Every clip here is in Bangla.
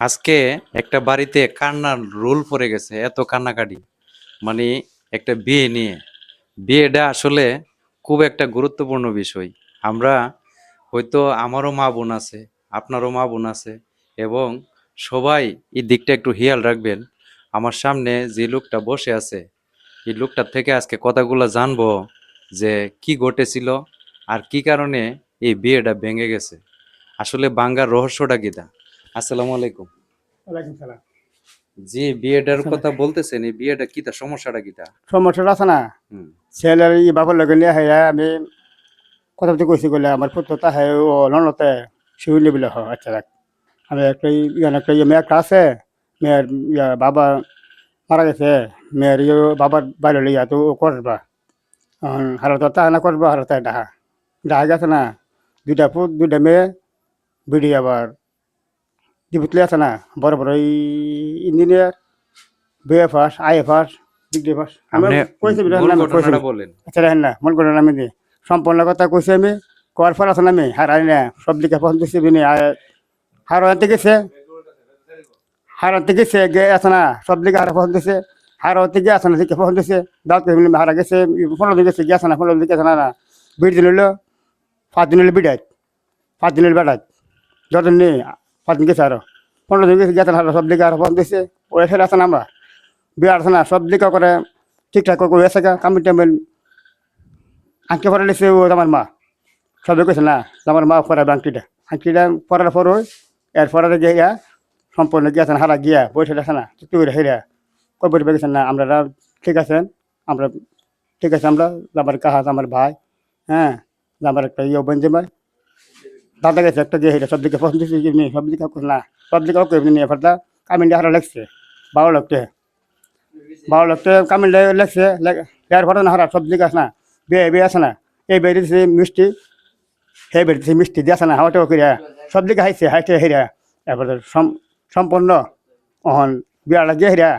আজকে একটা বাড়িতে কান্নার রোল পড়ে গেছে, এত কান্নাকাটি। মানে একটা বিয়ে নিয়ে। বিয়েটা আসলে খুব একটা গুরুত্বপূর্ণ বিষয়। আমরা হয়তো আমারও মা বোন আছে, আপনারও মা বোন আছে এবং সবাই এই দিকটা একটু খেয়াল রাখবেন। আমার সামনে যে লোকটা বসে আছে, এই লোকটার থেকে আজকে কথাগুলো জানব যে কি ঘটেছিল আর কি কারণে এই বিয়েটা ভেঙে গেছে। আসলে বাঙ্গার রহস্যটা কিটা আসসালামু আলাইকুম। ওয়ালাইকুম সালাম। যে বিয়েটার কথা বলতেছেন এই বিয়েটা কিটা সমস্যাটা কিটা সমস্যাটা আছে না। হুম। ছেলের ই বাবার লগে নিয়ে হ্যাঁ আমি কথা বলতে কইছি বলে আমার পুত্রটা হ্যাঁ ও ননতে শিউলি বলে হয় আচ্ছা রাখ। আমি একটা ইয়ান একটা ইয়ে মেয়ে একটা আছে মেয়ের ইয়া বাবা মারা গেছে মেয়ের ইয়ে বাবার বাইরে লইয়া তো ও করবা। হারত তা না করবা হারত ডাহা। ডাহা গেছে না দুইটা পুত দুইটা মেয়ে বিড়ি আবার দিবুতলি আছে না বড় বড় এই engineer BA first I A first degree first আপনি কইছি বলেন। আচ্ছা রাখেন না মন করেন আমি সম্পূর্ণ কথা কইছি আমি কর ফল আছে না আমি হারাই না সব দিকে পছন্দ করছি বিনি হার আনতে গেছে হার আনতে গেছে গে আছে না সব দিকে হারা পছন্দ করছে হার আনতে গিয়ে আছে না দিকে পছন্দ করছে দাঁত হারা গেছে পনেরো দিন গেছে গেছে না পনেরো দিন গেছে না না বিড় দিন হইল পাঁচ দিন হইল বিড়াই পাঁচ দিন হইল বেড়াই যতদিন নেই পাঁচ দিন গেছে আরও। পনেরো দিন গেছে গেছে সব দিকে আর পছন্দ করছে ওই ফেলে আছে না আমরা। বিয়ে আছে না, সব দিকে করে ঠিকঠাক করে হয়েছে কামিন টামিন আংটি পরে লিখছে ও আমার মা। সবে কইছে, না আমার মা পড়াবে আংটিটা। আংটিটা পড়ার পর এর পরে গিয়া সম্পূর্ণ গিয়েছেন হারা গিয়া বসে আছে না, চুক্তি করে হেরা বলবে গেছেন? না, আমরা ঠিক আছেন আমরা, ঠিক আছে, আমরা আমার কাহাজ আমার ভাই হ্যাঁ আমার একটা ইয়ে বন্ধু ভাই দাদা গেছে একটা গিয়ে হেরা সব দিকে পছন্দ হয়েছে নেই সব দিকে না। সব দিকে ওকে নিয়ে ফেলতা, কামিনটা হারা লাগছে বারো লক্ষ। বারো লক্ষ কামিনটা লাগছে এর পরে না হারা সব দিকে আছে না। বিয়ে বিয়ে আছে না। এই বেড়ে দিছে মিষ্টি বেড়ে দিছে মিষ্টি, দিয়ে আছে না হাওয়া টাওয়া করিয়া সব দিকে হাইছে হাইতে হেরা এরপরে সম- সম্পূর্ণ অহন বিয়াটা গিয়ে হেরা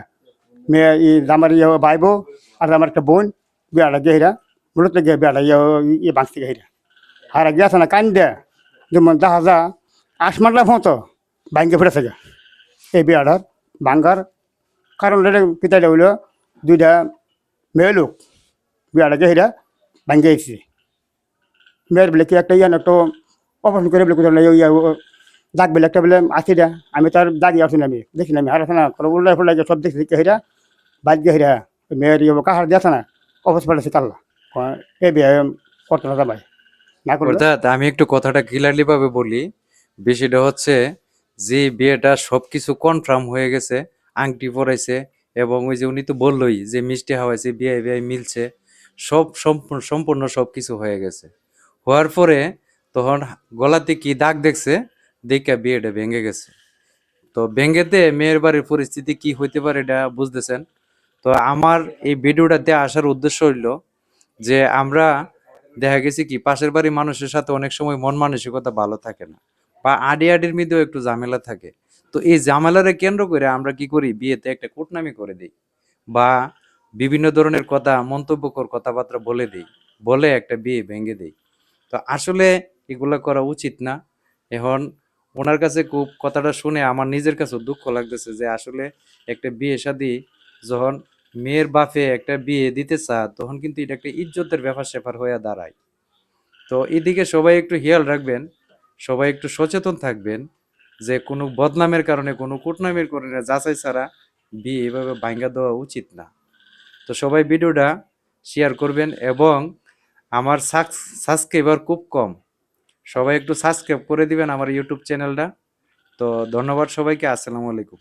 মেয়ে, ই আমার ইয়ে ভাইব, আর আমার একটা বোন, বিয়াটা গিয়ে হেরা মূলত বিয়াটা ইয়ে বাঁচতে হেরা হারা গিয়ে আছে না কান দেয়া যেমন যা আসমানটা মতো ভাঙ্গে ফেরে থাকে এই বিয়াটার ভাঙ্গার কারণ পিতাটা হইল দুইটা মেয়ে লোক। বিয়াটাকে হেরা ভাঙ্গে এসেছে মেয়ের বলে কি একটা ইয়ান একটা অপারেশন করে বলে, কোথাও ইয়া দাগ বলে একটা বলে আসি না আমি তার দাগি আসি না আমি, দেখি না আমি হারাছে না উল্লাই ফুল্লাই সব দেখছি, দেখে হেরা বাইক গিয়ে হেরা মেয়ের ইয়ে কাহার দিয়েছে না অফিস পাঠাচ্ছে কাল্লা এ বিয়ে করতে না ভাই অর্থাৎ আমি একটু কথাটা ক্লিয়ারলি ভাবে বলি। বিষয়টা হচ্ছে যে বিয়েটা সবকিছু কনফার্ম হয়ে গেছে, আংটি পরাইছে এবং ওই যে উনি তো বললোই যে মিষ্টি হাওয়াইছে বিয়ে বিয়ে মিলছে, সব সম্পূর্ণ সম্পূর্ণ সব কিছু হয়ে গেছে। হওয়ার পরে তখন গলাতে কি দাগ দেখছে, দেখে বিয়েটা ভেঙে গেছে। তো ভেঙেতে মেয়ের বাড়ির পরিস্থিতি কি হইতে পারে এটা বুঝতেছেন? তো আমার এই ভিডিওটাতে আসার উদ্দেশ্য হইল যে আমরা দেখা গেছে কি, পাশের বাড়ির মানুষের সাথে অনেক সময় মন মানসিকতা ভালো থাকে না, বা আডি আডির মধ্যেও একটু ঝামেলা থাকে। তো এই ঝামেলারে কেন্দ্র করে আমরা কি করি, বিয়েতে একটা কুটনামি করে দিই, বা বিভিন্ন ধরনের কথা, মন্তব্যকর কথাবার্তা বলে দিই, বলে একটা বিয়ে ভেঙে দিই। তো আসলে এগুলো করা উচিত না। এখন ওনার কাছে খুব কথাটা শুনে আমার নিজের কাছে দুঃখ লাগতেছে যে আসলে একটা বিয়ে শাদী যখন মেয়ের বাপে একটা বিয়ে দিতে চা তখন কিন্তু এটা একটা ইজ্জতের ব্যাপার স্যাপার হয়ে দাঁড়ায়। তো এদিকে সবাই একটু খেয়াল রাখবেন, সবাই একটু সচেতন থাকবেন যে কোনো বদনামের কারণে, কোনো কুটনামের কারণে যাচাই ছাড়া বিয়ে এভাবে ভাঙ্গা দেওয়া উচিত না। তো সবাই ভিডিওটা শেয়ার করবেন এবং আমার সাবস্ক্রাইবার খুব কম। সবাই একটু সাবস্ক্রাইব করে দিবেন আমার ইউটিউব চ্যানেলটা। তো ধন্যবাদ সবাইকে, আসসালামু আলাইকুম।